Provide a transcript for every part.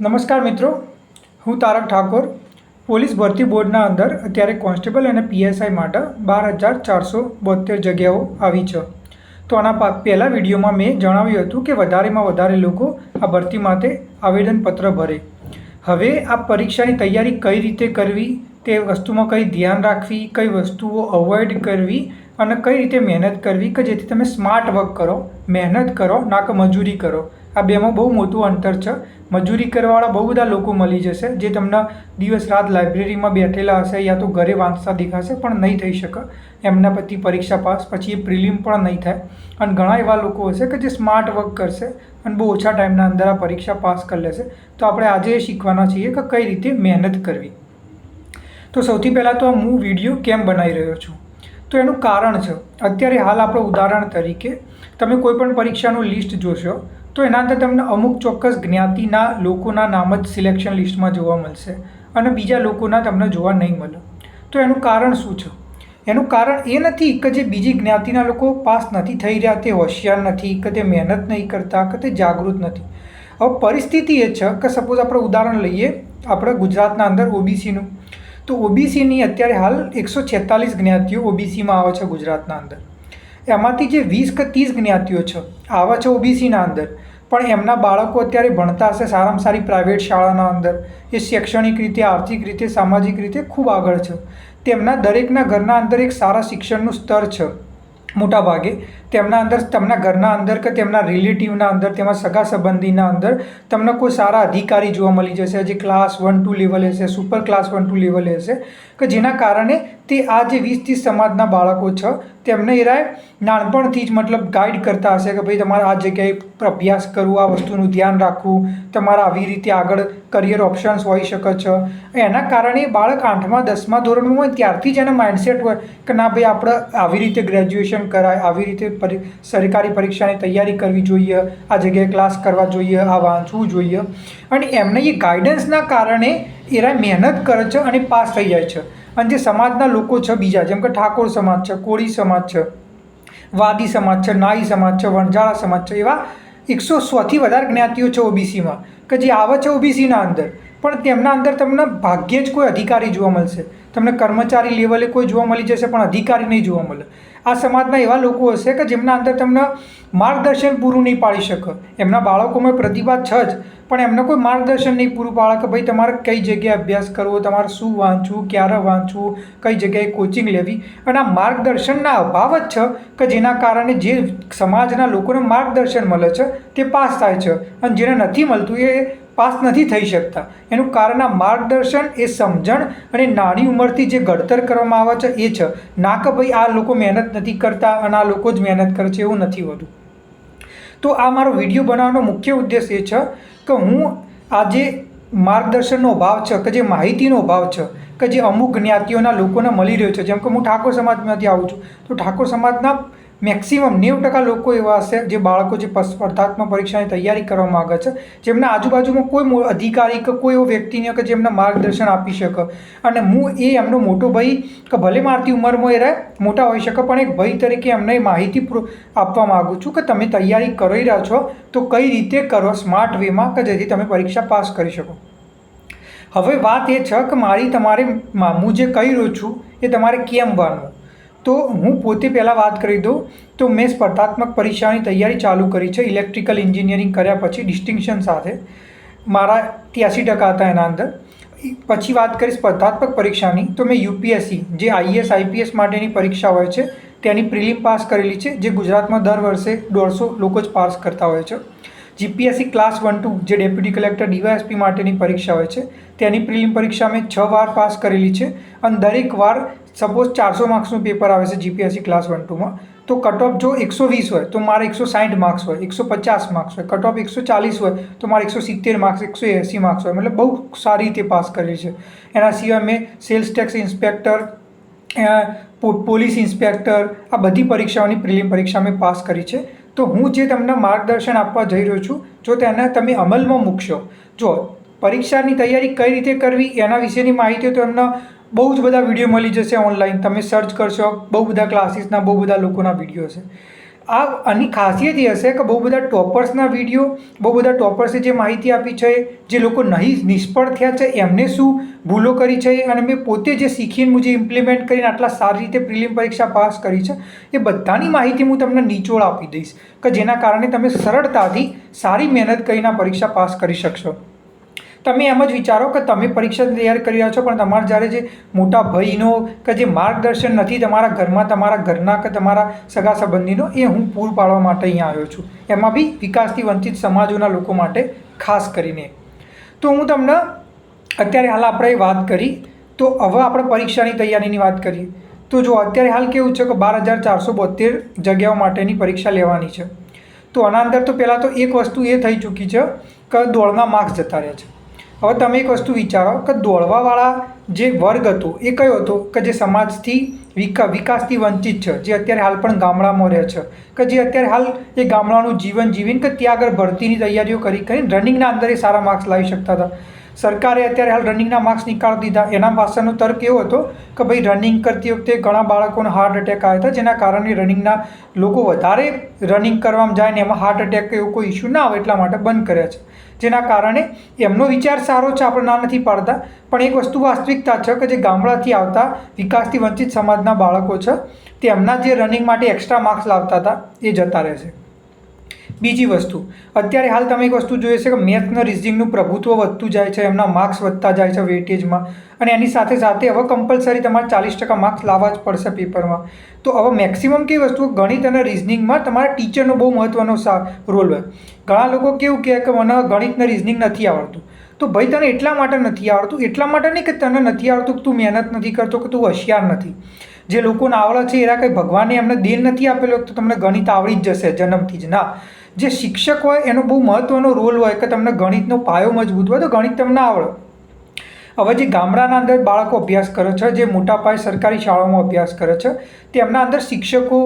નમસ્કાર મિત્રો, હું તારક ઠાકોર, પોલીસ ભરતી બોર્ડના અંદર અત્યારે કોન્સ્ટેબલ અને પીએસઆઈ માટે બાર હજાર ચારસો બોતેર જગ્યાઓ આવી છે. તો આના પહેલા વિડીયોમાં મેં જણાવ્યું હતું કે વધારેમાં વધારે લોકો આ ભરતી માટે આવેદનપત્ર ભરે. હવે આ પરીક્ષાની તૈયારી કઈ રીતે કરવી, તે વસ્તુમાં કઈ ધ્યાન રાખવી, કઈ વસ્તુઓ અવોઇડ કરવી અને કઈ રીતે મહેનત કરવી કે જેથી તમે સ્માર્ટ વર્ક કરો, મહેનત કરો, ના કે મજૂરી કરો. આ બેમાં બહુ મોટું અંતર છે. મજૂરી કરવાવાળા બહુ બધા લોકો મળી જશે, જે તમને દિવસ રાત લાઇબ્રેરીમાં બેઠેલા હશે યા તો ઘરે વાંચતા દેખાશે પણ નહીં થઈ શકે. એમના પછી પરીક્ષા પાસ, પછી એ પ્રિલિમ પણ નહીં થાય. અને ઘણા એવા લોકો હશે કે જે સ્માર્ટ વર્ક કરશે અને બહુ ઓછા ટાઈમના અંદર આ પરીક્ષા પાસ કરી લેશે. તો આપણે આજે એ શીખવાના છીએ કે કઈ રીતે મહેનત કરવી. તો સૌથી પહેલાં તો હું વીડિયો કેમ બનાવી રહ્યો છું? તો એનું કારણ છે. અત્યારે હાલ આપણે ઉદાહરણ તરીકે તમે કોઈ પણ પરીક્ષાનું લિસ્ટ જોશો તો એના અંદર તમને અમુક ચોક્કસ જ્ઞાતિના લોકોના નામ જ સિલેક્શન લિસ્ટમાં જોવા મળશે અને બીજા લોકોના તમને જોવા નહીં મળે. તો એનું કારણ શું છે? એનું કારણ એ નથી કે જે બીજી જ્ઞાતિના લોકો પાસ નથી થઈ રહ્યા, તે હોશિયાર નથી, કે તે મહેનત નહીં કરતા, કે તે જાગૃત નથી. હવે પરિસ્થિતિ એ છે કે સપોઝ આપણે ઉદાહરણ લઈએ આપણે ગુજરાતના અંદર ઓબીસીનું. તો ઓબીસીની અત્યારે હાલ એકસો છેતાલીસ જ્ઞાતિઓ ઓબીસીમાં આવે છે ગુજરાતના અંદર. એમાંથી જે વીસ કે ત્રીસ જ્ઞાતિઓ છે, આવે છે ઓબીસીના અંદર. પણ એમના બાળકો અત્યારે ભણતા હશે સારામાં સારી પ્રાઇવેટ શાળાના અંદર. એ શૈક્ષણિક રીતે, આર્થિક રીતે, સામાજિક રીતે ખૂબ આગળ છે. તેમના દરેકના ઘરના અંદર એક સારા શિક્ષણનું સ્તર છે મોટા ભાગે તેમના અંદર, તેમના ઘરના અંદર કે તેમના રિલેટિવના અંદર તેમાં સગા સંબંધીના અંદર તમને કોઈ સારા અધિકારી જોવા મળી જશે. જે ક્લાસ વન ટુ લેવલે હશે સુપર ક્લાસ વન ટુ લેવલે હશે, કે જેના કારણે તે આ જે વીસ ત્રીસ સમાજના બાળકો છે તેમને એરાય નાનપણથી જ મતલબ ગાઈડ કરતા હશે કે ભાઈ તમારે આ જગ્યાએ અભ્યાસ કરવું, આ વસ્તુનું ધ્યાન રાખવું. તમારે આવી રીતે આગળ કરિયર ઓપ્શન્સ હોઈ શકે છે. એના કારણે બાળક આઠમા, દસમા ધોરણમાં હોય ત્યારથી જ એને માઇન્ડસેટ હોય કે ના ભાઈ આપણે આવી રીતે ગ્રેજ્યુએશન કરાય, આવી રીતે સરકારી પરીક્ષાની તૈયારી કરવી જોઈએ, આ જગ્યાએ ક્લાસ કરવા જોઈએ, આ વાંચવું જોઈએ. અને એમને એ ગાઈડન્સના કારણે એરા મહેનત કરે છે અને પાસ થઈ જાય છે. અને જે સમાજના લોકો છે બીજા, જેમ કે ઠાકોર સમાજ છે, કોળી સમાજ છે, વાદી સમાજ છે, નાઈ સમાજ છે, વણઝારા સમાજ છે, એવા એકસો સોથી વધારે જ્ઞાતિઓ છે ઓબીસીમાં, કે જે આવે છે ઓબીસીના અંદર. પણ તેમના અંદર તમને ભાગ્યે જ કોઈ અધિકારી જોવા મળશે. તમને કર્મચારી લેવલે કોઈ જોવા મળી જશે, પણ અધિકારી નહીં જોવા મળે. આ સમાજના એવા લોકો હશે કે જેમના અંદર તમને માર્ગદર્શન પૂરું નહીં પાડી શકે. એમના બાળકોમાં પ્રતિભા છે જ, પણ એમને કોઈ માર્ગદર્શન નહીં પૂરું પાડે કે ભાઈ તમારે કઈ જગ્યાએ અભ્યાસ કરવો, તમારે શું વાંચવું, ક્યારે વાંચવું, કઈ જગ્યાએ કોચિંગ લેવી. અને આ માર્ગદર્શનના અભાવ જ છે કે જેના કારણે જે સમાજના લોકોને માર્ગદર્શન મળે છે, તે પાસ થાય છે. અને જેને નથી મળતું એ પાસ નથી થઈ શકતા. એનું કારણ આ માર્ગદર્શન, એ સમજણ અને નાની ઉંમરથી જે ઘડતર કરવામાં આવે છે, એ છે. ના કે ભાઈ આ લોકો મહેનત નથી કરતા અને આ લોકો જ મહેનત કરે છે, એવું નથી હોતું. તો આ મારો વીડિયો બનાવવાનો મુખ્ય ઉદ્દેશ એ છે કે હું આજે માર્ગદર્શનનો અભાવ છે, કે જે માહિતીનો અભાવ છે, કે જે અમુક જ્ઞાતિઓના લોકોને મળી રહ્યો છે, જેમ કે હું ઠાકોર સમાજમાંથી આવું છું. તો ઠાકોર સમાજના મેક્સિમમ નેવું ટકા લોકો એવા હશે જે બાળકો જે સ્પર્ધાત્મક પરીક્ષાની તૈયારી કરવા માગે છે, જેમના આજુબાજુમાં કોઈ અધિકારી કે કોઈ એવો વ્યક્તિને કે જેમને માર્ગદર્શન આપી શકે. અને હું એ એમનો મોટો ભાઈ કે ભલે મારતી ઉંમરમાં એ રહે, મોટા હોઈ શકે, પણ એક ભાઈ તરીકે એમને માહિતી આપવા માગું છું કે તમે તૈયારી કરી રહ્યા છો, તો કઈ રીતે કરો સ્માર્ટ વેમાં કે જેથી તમે પરીક્ષા પાસ કરી શકો? હવે વાત એ છે કે મારી, તમારે હું જે કહી રહ્યો છું, એ તમારે કેમ માનવું તો હું પોતે પહેલાં વાત કરી દઉં. તો મેં સ્પર્ધાત્મક પરીક્ષાની તૈયારી ચાલુ કરી છે, ઇલેક્ટ્રિકલ એન્જિનિયરિંગ કર્યા પછી ડિસ્ટિંક્શન સાથે. મારા ત્યાસી ટકા હતા એના અંદર. પછી વાત કરી સ્પર્ધાત્મક પરીક્ષાની, તો મેં યુપીએસસી, જે આઈએસ આઈપીએસ માટેની પરીક્ષા હોય છે, તેની પ્રિલિમ પાસ કરેલી છે, જે ગુજરાતમાં દર વર્ષે દોઢસો લોકો જ પાસ કરતા હોય છે. જીપીએસસી ક્લાસ વન ટુ જે ડેપ્યુટી કલેક્ટર ડીવાયએસપી માટેની પરીક્ષા હોય છે, તેની પ્રિલિમ પરીક્ષા મેં છ વાર પાસ કરેલી છે અને દરેક વાર સપોઝ ચારસો માર્ક્સનું પેપર આવે છે જીપીએસસી ક્લાસ વન ટુમાં તો કટ ઓફ જો એકસો વીસ હોય, તો મારે એકસો સાઠ માર્ક્સ હોય, એકસો પચાસ માર્ક્સ હોય કટ ઓફ એકસો ચાલીસ હોય, તો મારે એકસો સિત્તેર માર્ક્સ એકસો એંસી માર્ક્સ હોય, મતલબ બહુ સારી રીતે પાસ કરેલી છે. એના સિવાય મેં sales tax inspector police inspector આ બધી પરીક્ષાઓની પ્રિલિમ પરીક્ષા મેં પાસ કરી છે. તો હું જે તમને માર્ગદર્શન આપવા જઈ રહ્યો છું, જો તેને તમે અમલમાં મૂકશો. જો પરીક્ષાની તૈયારી કઈ રીતે કરવી એના વિશેની માહિતી તો એમના બહુ જ બધા વીડિયો મળી જશે ઓનલાઈન. તમે સર્ચ કરશો, બહુ બધા ક્લાસીસના બહુ બધા લોકોના વીડિયો છે આ આની ખાસિયત એ હશે કે બહુ બધા ટોપર્સના વીડિયો, બહુ બધા ટોપર્સે જે માહિતી આપી છે, જે લોકો નહીં, નિષ્ફળ થયા છે, એમને શું ભૂલો કરી છે, અને મેં પોતે જે શીખીને જે ઇમ્પ્લિમેન્ટ કરીને આટલા સારી રીતે પ્રિલિમ પરીક્ષા પાસ કરી છે, એ બધાની માહિતી હું તમને નિચોડ આપી દઈશ, કે જેના કારણે તમે સરળતાથી સારી મહેનત કરીને પરીક્ષા પાસ કરી શકશો. તમે એમ જ વિચારો કે તમે પરીક્ષા તૈયાર કરી રહ્યા છો, પણ તમારા જ્યારે જે મોટા ભાઈનો કે જે માર્ગદર્શન નથી તમારા ઘરમાં, તમારા ઘરના કે તમારા સગા સંબંધીનો, એ હું પૂરું પાડવા માટે અહીંયા આવ્યો છું. એમાં બી વિકાસથી વંચિત સમાજોના લોકો માટે ખાસ કરીને. તો હું તમને અત્યારે હાલ આપણે વાત કરી. તો હવે આપણે પરીક્ષાની તૈયારીની વાત કરીએ. તો જો અત્યારે હાલ કેવું છે કે બાર હજાર ચારસો બોતેર જગ્યાઓ માટેની પરીક્ષા લેવાની છે. તો આના અંદર તો પહેલાં તો એક વસ્તુ એ થઈ ચૂકી છે કે દોડના માર્ક્સ જતા રહ્યા છે. હવે તમે એક વસ્તુ વિચારો કે દોડવાવાળા જે વર્ગ હતો એ કયો હતો? કે જે સમાજથી વિકા, વિકાસથી વંચિત છે, જે અત્યારે હાલ પણ ગામડામાં રહે છે, કે જે અત્યારે હાલ એ ગામડાનું જીવન જીવીને કે ત્યાં આગળ ભરતીની તૈયારીઓ કરી, કરીને રનિંગના અંદર એ સારા માર્ક્સ લાવી શકતા હતા. સરકારે અત્યારે હાલ રનિંગના માર્ક્સ નીકાળી દીધા. એના પાછળનો તર્ક એવો હતો કે ભાઈ રનિંગ કરતી વખતે ઘણા બાળકોને હાર્ટ એટેક આવ્યા હતા, જેના કારણે રનિંગના લોકો વધારે રનિંગ કરવામાં જાય ને એમાં હાર્ટ એટેક એવો કોઈ ઇસ્યુ ના આવે એટલા માટે બંધ કર્યા છે. જેના કારણે એમનો વિચાર સારો છે, આપણે ના નથી પાડતા. પણ એક વસ્તુ વાસ્તવિકતા છે કે જે ગામડાથી આવતા વિકાસથી વંચિત સમાજના બાળકો છે, તેમના જે રનિંગ માટે એક્સ્ટ્રા માર્ક્સ લાવતા હતા, એ જતા રહેશે બીજી વસ્તુ, અત્યારે હાલ તમે એક વસ્તુ જોઈએ છે કે મેથ્સના રિઝનિંગનું પ્રભુત્વ વધતું જાય છે, એમના માર્ક્સ વધતા જાય છે વેટેજમાં અને એની સાથે સાથે હવે કમ્પલસરી તમારે ચાલીસ ટકા માર્ક્સ લાવવા જ પડશે પેપરમાં તો હવે મેક્સિમમ કઈ વસ્તુ? ગણિત અને રિઝનિંગમાં તમારા ટીચરનો બહુ મહત્ત્વનો રોલ હોય. ઘણા લોકો કેવું કહે કે મને ગણિતને રિઝનિંગ નથી આવડતું. તો ભાઈ તને એટલા માટે નથી આવડતું? એટલા માટે નહીં કે તને નથી આવડતું કે તું મહેનત નથી કરતો કે તું હોશિયાર નથી. જે લોકોને આવડે છે એના કંઈ ભગવાને એમને દેન નથી આપેલો તો તમને ગણિત આવડી જ જશે, જન્મથી જ. ના. જે શિક્ષક હોય એનો બહુ મહત્ત્વનો રોલ હોય કે તમને ગણિતનો પાયો મજબૂત હોય તો ગણિત તમને આવડે. હવે જે ગામડાના અંદર બાળકો અભ્યાસ કરે છે, જે મોટા પાયે સરકારી શાળાઓમાં અભ્યાસ કરે છે, તેમના અંદર શિક્ષકો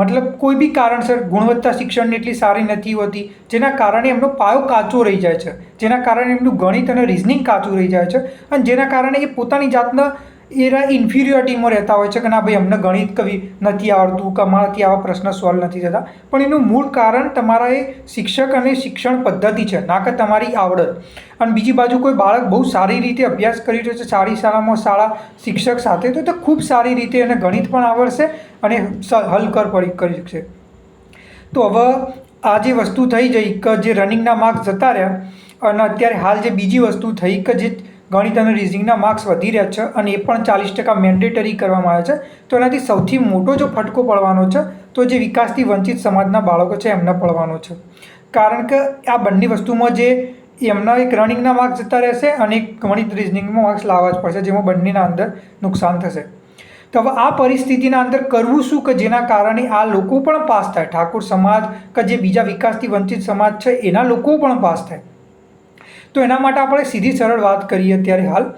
મતલબ કોઈ બી કારણસર ગુણવત્તા શિક્ષણની એટલી સારી નથી હોતી, જેના કારણે એમનો પાયો કાચો રહી જાય છે, જેના કારણે એમનું ગણિત અને રિઝનિંગ કાચું રહી જાય છે, અને જેના કારણે એ પોતાની જાતના એરા ઇન્ફિરિયોરિટીમાં રહેતા હોય છે કે ના ભાઈ અમને ગણિત કવિ નથી આવડતું કે અમારાથી આવા પ્રશ્ન સોલ્વ નથી થતા. પણ એનું મૂળ કારણ તમારા એ શિક્ષક અને શિક્ષણ પદ્ધતિ છે, ના કે તમારી આવડત. અને બીજી બાજુ કોઈ બાળક બહુ સારી રીતે અભ્યાસ કરી રહ્યો છે, સારી શાળામાં શાળા શિક્ષક સાથે, તો તે ખૂબ સારી રીતે એને ગણિત પણ આવડશે અને હલ કર પડી, કરી શકશે. તો હવે આ જે વસ્તુ થઈ જઈ કે જે રનિંગના માર્ક્સ જતા રહ્યા, અને અત્યારે હાલ જે બીજી વસ્તુ થઈ કે જે ગણિત અને રિઝનિંગના માર્ક્સ વધી રહ્યા છે અને એ પણ ચાલીસ ટકા મેન્ડેટરી કરવામાં આવે છે. તો એનાથી સૌથી મોટો જો ફટકો પડવાનો છે, તો જે વિકાસથી વંચિત સમાજના બાળકો છે, એમને પડવાનો છે. કારણ કે આ બંને વસ્તુમાં જે એમના એક રનિંગના માર્ક્સ જતા રહેશે અને એક ગણિત રિઝનિંગમાં માર્ક્સ લાવવા જ પડશે, જેમાં બંનેના અંદર નુકસાન થશે. તો હવે આ પરિસ્થિતિના અંદર કરવું શું કે જેના કારણે આ લોકો પણ પાસ થાય? ઠાકોર સમાજ કે જે બીજા વિકાસથી વંચિત સમાજ છે, એના લોકો પણ પાસ થાય? તો એના માટે આપણે સીધી સરળ વાત કરીએ અત્યારે હાલ.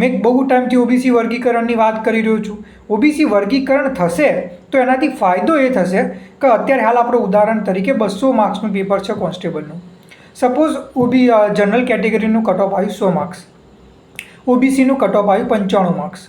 મેં બહુ ટાઈમથી ઓબીસી વર્ગીકરણની વાત કરી રહ્યો છું. ઓબીસી વર્ગીકરણ થશે તો એનાથી ફાયદો એ થશે કે અત્યારે હાલ આપણે ઉદાહરણ તરીકે બસો માર્ક્સનું પેપર છે કોન્સ્ટેબલનું. સપોઝ ઓબી જનરલ કેટેગરીનું કટ ઓફ આવ્યું સો માર્ક્સ. ઓબીસીનું કટ ઓફ આવ્યું પંચાણું માર્ક્સ.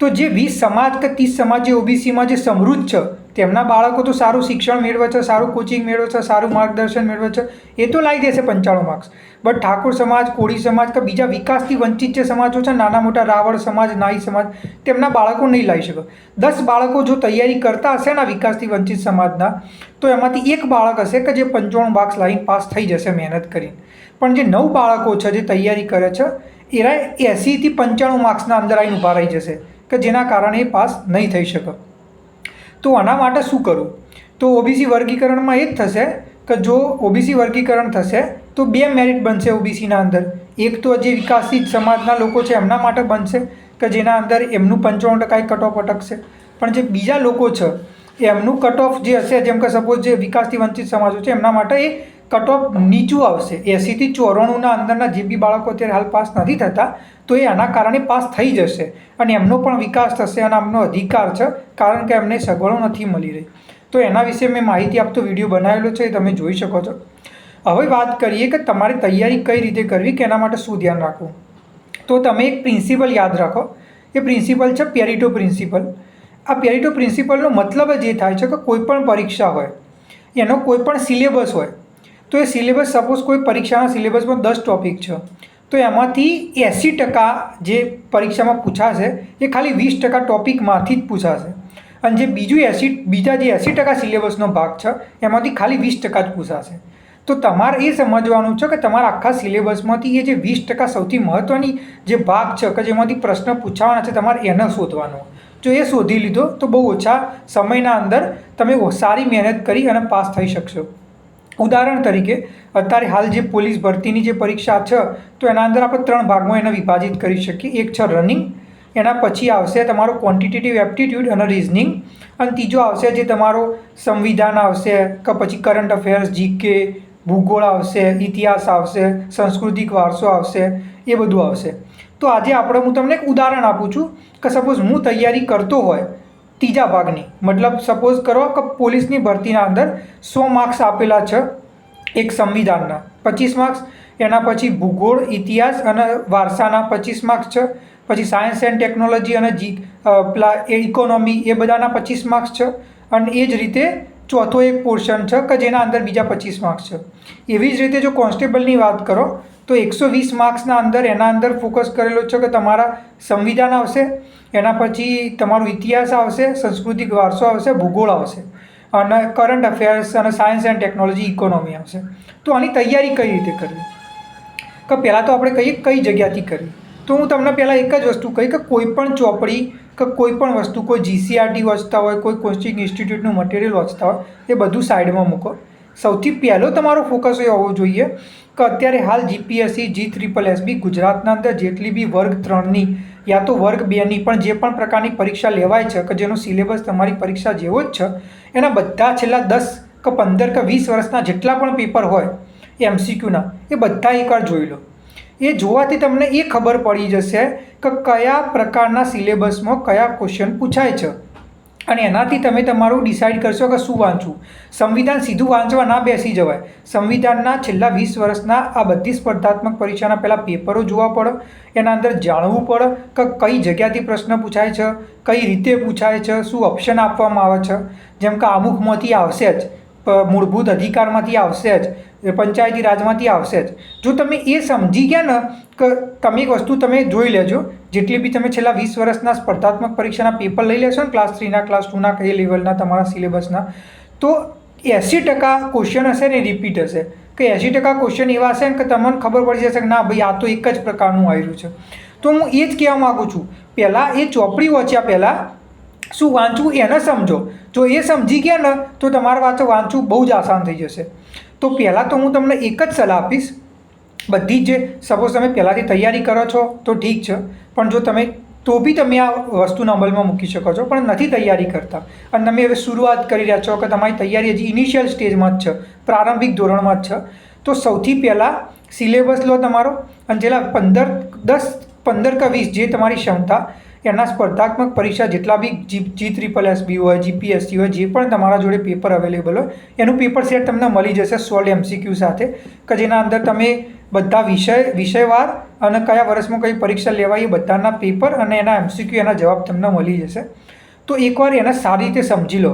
તો જે વીસ સમાજ કે ત્રીસ સમાજ જે ઓબીસીમાં જે સમૃદ્ધ છે તેમના બાળકો તો સારું શિક્ષણ મેળવે છે, સારું કોચિંગ મેળવે છે, સારું માર્ગદર્શન મેળવે છે. એ તો લાવી દેશે પંચાણું માર્ક્સ બટ ઠાકોર સમાજ, કોળી સમાજ કે બીજા વિકાસથી વંચિત જે સમાજો છે, નાના મોટા રાવળ સમાજ, નાઈ સમાજ, તેમના બાળકો નહીં લાવી શકે. દસ બાળકો જો તૈયારી કરતા હશે ને વિકાસથી વંચિત સમાજના, તો એમાંથી એક બાળક હશે કે જે પંચાણું માર્ક્સ લાવીને પાસ થઈ જશે મહેનત કરીને. પણ જે નવ બાળકો છે, જે તૈયારી કરે છે એરા એંસીથી પંચાણું માર્ક્સના અંદર આવીને ઊભા રહી જશે કે જેના કારણે એ પાસ નહીં થઈ શકે. તો આના માટે શું કરવું તો ઓબીસી વર્ગીકરણમાં એ જ થશે કે જો ઓબીસી વર્ગીકરણ થશે, તો બે મેરિટ બનશે ઓબીસીના અંદર. એક તો જે વિકાસિત સમાજના લોકો છે, એમના માટે બનશે કે જેના અંદર એમનું પંચાવન ટકા કટ ઓફ અટકશે. પણ જે બીજા લોકો છે, એમનું કટ ઓફ જે હશે, જેમ કે સપોઝ જે વિકાસથી વંચિત સમાજો છે, એમના માટે એ કટ ઓફ નીચું આવશે. એંસીથી ચોરાણુંના અંદરના જે બી બાળકો અત્યારે હાલ પાસ નથી થતા, તો એ આના કારણે પાસ થઈ જશે અને એમનો પણ વિકાસ થશે અને એમનો અધિકાર છે, કારણ કે એમને સગવડો નથી મળી રહી. તો એના વિશે મેં માહિતી આપતો વીડિયો બનાવેલો છે, એ તમે જોઈ શકો છો. હવે વાત કરીએ કે તમારે તૈયારી કઈ રીતે કરવી કે એના માટે શું ધ્યાન રાખવું? તો તમે એક પ્રિન્સિપલ યાદ રાખો. એ પ્રિન્સિપલ છે પેરિટો પ્રિન્સિપલ. આ પેરિટો પ્રિન્સિપલનો મતલબ જ એ થાય છે કે કોઈ પણ પરીક્ષા હોય, એનો કોઈ પણ સિલેબસ હોય તો એ સિલેબસ સપોઝ કોઈ પરીક્ષાના સિલેબસમાં દસ ટોપિક છે, તો એમાંથી એંસી ટકા જે પરીક્ષામાં પૂછાશે, એ ખાલી વીસ ટકા ટોપિકમાંથી જ પૂછાશે. અને જે બીજું એંસી, બીજા જે એંસી ટકા સિલેબસનો ભાગ છે, એમાંથી ખાલી વીસ ટકા જ પૂછાશે. તો તમારે એ સમજવાનું છે કે તમારા આખા સિલેબસમાંથી એ જે વીસ ટકા સૌથી મહત્ત્વની જે ભાગ છે, કે જેમાંથી પ્રશ્ન પૂછાવાના છે, તમારે એને શોધવાનો. જો એ શોધી લીધો, તો બહુ ઓછા સમયના અંદર તમે સારી મહેનત કરી અને પાસ થઈ શકશો. ઉદાહરણ તરીકે, અત્યારે હાલ જે પોલીસ ભરતીની જે પરીક્ષા છે, તો એના અંદર આપણે ત્રણ ભાગમાં એને વિભાજિત કરી શકીએ. એક છે રનિંગ એના પછી આવશે તમારો ક્વોન્ટિટેટિવ એપ્ટિટ્યૂડ અને રિઝનિંગ અને ત્રીજો આવશે જે તમારો સંવિધાન આવશે, કે પછી કરંટ અફેર્સ જીકે ભૂગોળ આવશે, ઇતિહાસ આવશે, સાંસ્કૃતિક વારસો આવશે, એ બધું આવશે. તો આજે આપણે હું તમને એક ઉદાહરણ આપું છું, કે સપોઝ હું તૈયારી કરતો હોય ત્રીજા ભાગની. મતલબ સપોઝ કરો કે પોલીસની ભરતીના અંદર સો માર્ક્સ આપેલા છે એક સંવિધાનના. પચીસ માર્ક્સ એના પછી ભૂગોળ, ઇતિહાસ અને વારસાના પચીસ માર્ક્સ છે. પછી સાયન્સ એન્ડ ટેકનોલોજી અને જી પેલા ઇકોનોમી એ બધાના પચીસ માર્ક્સ છે. અને એ જ રીતે ચોથો એક પોર્શન છે કે જેના અંદર બીજા પચીસ માર્ક્સ છે. એવી જ રીતે જો કોન્સ્ટેબલની વાત કરો તો એકસો વીસ માર્ક્સના અંદર એના અંદર ફોકસ કરેલો છે કે તમારા સંવિધાન આવશે, એના પછી તમારો ઇતિહાસ આવશે, સાંસ્કૃતિક વારસો આવશે, ભૂગોળ આવશે અને કરંટ અફેર્સ અને સાયન્સ એન્ડ ટેકનોલોજી ઇકોનોમી આવશે. તો આની તૈયારી કઈ રીતે કરવી? કે પહેલાં તો આપણે કહીએ કઈ જગ્યાથી કરવી? તો હું તમને પહેલાં એક જ વસ્તુ કહી કે કોઈપણ ચોપડી કે કોઈ પણ વસ્તુ, કોઈ જીસીઆરટી વાંચતા હોય, કોઈ કોચિંગ ઇન્સ્ટિટ્યૂટનું મટીરિયલ વાંચતા હોય, એ બધું સાઈડમાં મૂકો. સૌથી પહેલો તમારો ફોકસ એ હોવો જોઈએ કે અત્યારે હાલ જીપીએસસી જી ત્રિપલ એસબી ગુજરાતના અંદર જેટલી બી વર્ગ ત્રણની યા તો વર્ગ બેની પણ જે પણ પ્રકારની પરીક્ષા લેવાય છે કે જેનો સિલેબસ તમારી પરીક્ષા જેવો જ છે, એના બધા છેલ્લા દસ કે પંદર કે વીસ વર્ષના જેટલા પણ પેપર હોય એમસીક્યુના એ બધા એકવાર જોઈ લો. એ જોવાથી તમને એ ખબર પડી જશે કે કયા પ્રકારના સિલેબસમાં કયા ક્વેશ્ચન પૂછાય છે. અને એનાથી તમે તમારું ડિસાઇડ કરશો કે શું વાંચવું. સંવિધાન સીધું વાંચવા ના બેસી જવાય. સંવિધાનના છેલ્લા વીસ વર્ષના આ બધી સ્પર્ધાત્મક પરીક્ષાના પહેલાં પેપરો જોવા પડે. એના અંદર જાણવું પડે કે કઈ જગ્યાથી પ્રશ્ન પૂછાય છે, કઈ રીતે પૂછાય છે, શું ઓપ્શન આપવામાં આવે છે. જેમ કે અમુકમાંથી આવશે જ મૂળભૂત અધિકારમાંથી આવશે જ પંચાયતી રાજમાંથી આવશે જ. જો તમે એ સમજી ગયા ને કે તમે એક વસ્તુ તમે જોઈ લેજો, જેટલી બી તમે છેલ્લા વીસ વર્ષના સ્પર્ધાત્મક પરીક્ષાના પેપર લઈ લેશો ને ક્લાસ થ્રીના ક્લાસ ટુના કઈ લેવલના તમારા સિલેબસના તો એંસી ટકા ક્વેશ્ચન હશે ને રિપીટ હશે. કે એંસી ટકા ક્વેશ્ચન એવા હશે ને કે તમને ખબર પડી જશે કે ના ભાઈ, આ તો એક જ પ્રકારનું આવ્યું છે. તો હું એ જ કહેવા માગું છું. પહેલાં એ ચોપડી વાંચ્યા પહેલાં શું વાંચવું એને સમજો. જો એ સમજી ગયા ને, તો તમારા વાંચો વાંચવું બહુ જ આસાન થઈ જશે. તો પહેલાં તો હું તમને એક જ સલાહ આપીશ. બધી જ સપોઝ તમે પહેલાંથી તૈયારી કરો છો તો ઠીક છે. પણ જો તમે, તો બી તમે આ વસ્તુના અમલમાં મૂકી શકો છો, પણ નથી તૈયારી કરતા. અને તમે હવે શરૂઆત કરી રહ્યા છો કે તમારી તૈયારી હજી ઇનિશિયલ સ્ટેજમાં જ છે, પ્રારંભિક ધોરણમાં જ છે. તો સૌથી પહેલાં સિલેબસ લો તમારો અને જેલા પંદર, દસ, પંદર કે વીસ જે તમારી ક્ષમતા એના સ્પર્ધાત્મક પરીક્ષા જેટલા બી જી જી ત્રિપલ એસબી હોય જીપીએસસી હોય, જે પણ તમારા જોડે પેપર અવેલેબલ હોય, એનું પેપર સેટ તમને મળી જશે સોલ્ડ એમસીક્યુ સાથે, કે જેના અંદર તમે બધા વિષય, વિષયવાર અને કયા વર્ષમાં કઈ પરીક્ષા લેવાય એ બધાના પેપર અને એના એમસીક્યુ એના જવાબ તમને મળી જશે. તો એકવાર એને સારી રીતે સમજી લો,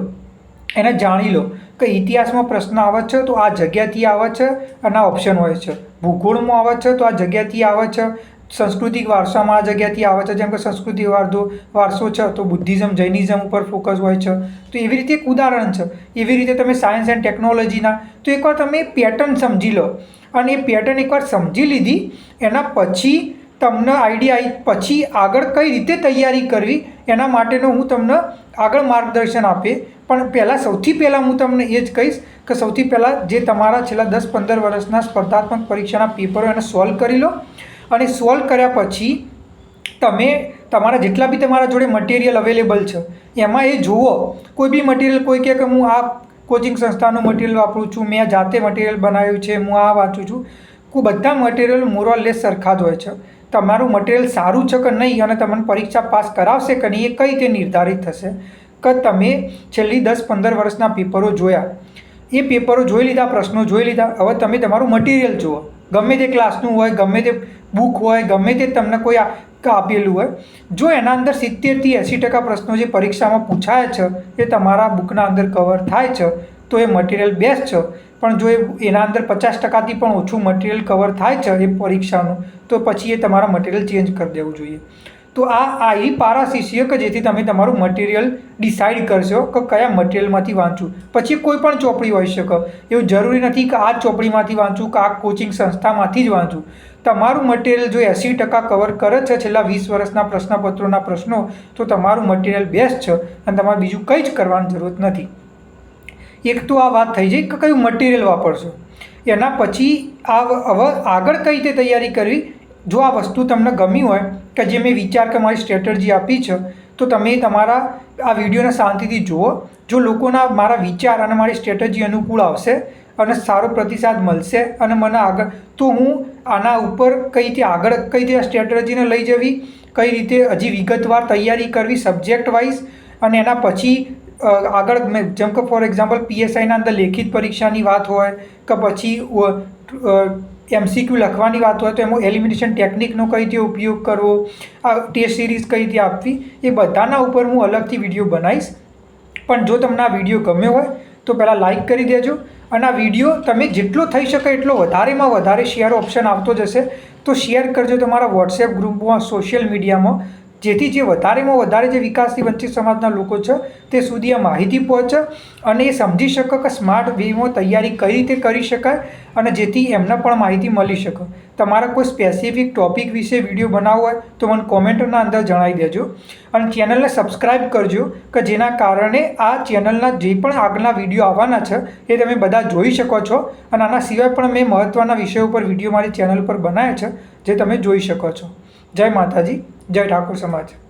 એને જાણી લો કે ઇતિહાસમાં પ્રશ્ન આવે છે તો આ જગ્યાથી આવે છે અને આ ઓપ્શન હોય છે. ભૂગોળમાં આવે છે તો આ જગ્યાથી આવે છે સાંસ્કૃતિક વારસામાં આ જગ્યાથી આવે છે, જેમ કે સંસ્કૃતિ વારસો વારસો છે, તો બુદ્ધિઝમ, જૈનિઝમ ઉપર ફોકસ હોય છે. તો એવી રીતે એક ઉદાહરણ છે. એવી રીતે તમે સાયન્સ એન્ડ ટેકનોલોજીના તો એકવાર તમે પેટર્ન સમજી લો. અને એ પેટર્ન એકવાર સમજી લીધી, એના પછી તમને આઈડિયા આવી પછી આગળ કઈ રીતે તૈયારી કરવી, એના માટેનો હું તમને આગળ માર્ગદર્શન આપે. પણ પહેલાં સૌથી પહેલાં હું તમને એ જ કહીશ કે સૌથી પહેલાં જે તમારા છેલ્લા દસ પંદર વર્ષના સ્પર્ધાત્મક પરીક્ષાના પેપરો એને સોલ્વ કરી લો. અને સોલ્વ કર્યા પછી તમે તમારા જેટલા બી તમારા જોડે મટીરિયલ અવેલેબલ છે, એમાં એ જુઓ. કોઈ બી મટીરિયલ કોઈ કહે કે હું આ કોચિંગ સંસ્થાનું મટીરિયલ વાપરું છું, મેં જાતે મટીરિયલ બનાવ્યું છે, હું આ વાંચું છું. કોઈ બધા મટીરિયલ મોરલેસ સરખા જ હોય છે. તમારું મટીરિયલ સારું છે કે નહીં અને તમને પરીક્ષા પાસ કરાવશે કે નહીં એ કઈ રીતે નિર્ધારિત થશે કે તમે છેલ્લી દસ પંદર વર્ષના પેપરો જોયા. એ પેપરો જોઈ લીધા, પ્રશ્નો જોઈ લીધા. હવે તમે તમારું મટીરિયલ જુઓ. ગમે તે ક્લાસનું હોય, ગમે તે બુક હોય, ગમે તે તમને કોઈ આપેલું હોય, જો એના અંદર સિત્તેરથી એંસી ટકા પ્રશ્નો જે પરીક્ષામાં પૂછાય છે, એ તમારા બુકના અંદર કવર થાય છે, તો એ મટીરિયલ બેસ્ટ છે. પણ જો એના અંદર પચાસ ટકાથી પણ ઓછું મટીરિયલ કવર થાય છે એ પરીક્ષાનું, તો પછી એ તમારા મટીરિયલ ચેન્જ કરી દેવું જોઈએ. તો આ આ એ છે કે જેથી તમે તમારું મટીરિયલ ડિસાઇડ કરશો કે કયા મટીરિયલમાંથી વાંચવું. પછી કોઈ પણ ચોપડી હોઈ શકે. એવું જરૂરી નથી કે આ ચોપડીમાંથી વાંચું કે આ કોચિંગ સંસ્થામાંથી જ વાંચું તમારું મટીરિયલ જો એંસી ટકા કવર કરે છે છેલ્લા વીસ વર્ષના પ્રશ્નપત્રોના પ્રશ્નો, તો તમારું મટીરિયલ બેસ્ટ છે અને તમારે બીજું કંઈ જ કરવાની જરૂરત નથી. એક તો આ વાત થઈ જાય કે કયું મટીરિયલ વાપરશો? એના પછી આ હવે આગળ કઈ રીતે તૈયારી કરવી? જો આ વસ્તુ તમને ગમી હોય કે જે મેં વિચાર કે મારી સ્ટ્રેટર્જી આપી છે, તો તમે તમારા આ વિડીયોને શાંતિથી જુઓ. જો લોકોના મારા વિચાર અને મારી સ્ટ્રેટર્જી અનુકૂળ આવશે અને સારો પ્રતિસાદ મળશે અને મને આગળ તો હું આના ઉપર કઈ રીતે આગળ, કઈ રીતે આ સ્ટ્રેટર્જીને લઈ જવી, કઈ રીતે હજી વિગતવાર તૈયારી કરવી સબ્જેક્ટ વાઇઝ અને એના પછી આગળ મેં, જેમ કે ફોર એક્ઝામ્પલ પીએસઆઈના અંદર લેખિત પરીક્ષાની વાત હોય કે પછી એમસીક્યુ લખવાની વાત હોય તો એમાં એલિમિનેશન ટેકનિકનો કઈ રીતે ઉપયોગ કરવો, આ ટેસ્ટ સિરીઝ કઈ રીતે આપવી, એ બધાના ઉપર હું અલગથી વીડિયો બનાવીશ. પણ જો તમને આ વીડિયો ગમ્યો હોય, તો પહેલાં લાઈક કરી દેજો અને આ વીડિયો તમે જેટલો થઈ શકે એટલો વધારેમાં વધારે શેર ઓપ્શન આવતો જશે. તો શેર કરજો તમારા વોટ્સએપ ગ્રુપમાં સોશિયલ મીડિયામાં જેથી જે વધારેમાં વધારે જે વિકાસથી વંચિત સમાજના લોકો છે, તે સુધી આ માહિતી પહોંચે અને એ સમજી શકે કે સ્માર્ટ વેમાં તૈયારી કઈ રીતે કરી શકાય અને જેથી એમને પણ માહિતી મળી શકે. તમારા કોઈ સ્પેસિફિક ટોપિક વિશે વીડિયો બનાવવો હોય, તો મને કોમેન્ટના અંદર જણાવી દેજો. અને ચેનલને સબસ્ક્રાઈબ કરજો, કે જેના કારણે આ ચેનલના જે પણ આગળના વીડિયો આવવાના છે, એ તમે બધા જોઈ શકો છો. અને આના સિવાય પણ મેં મહત્ત્વના વિષયો પર વીડિયો મારી ચેનલ પર બનાવ્યા છે, જે તમે જોઈ શકો છો. જય માતાજી. જય ઠાકોર સમાજ.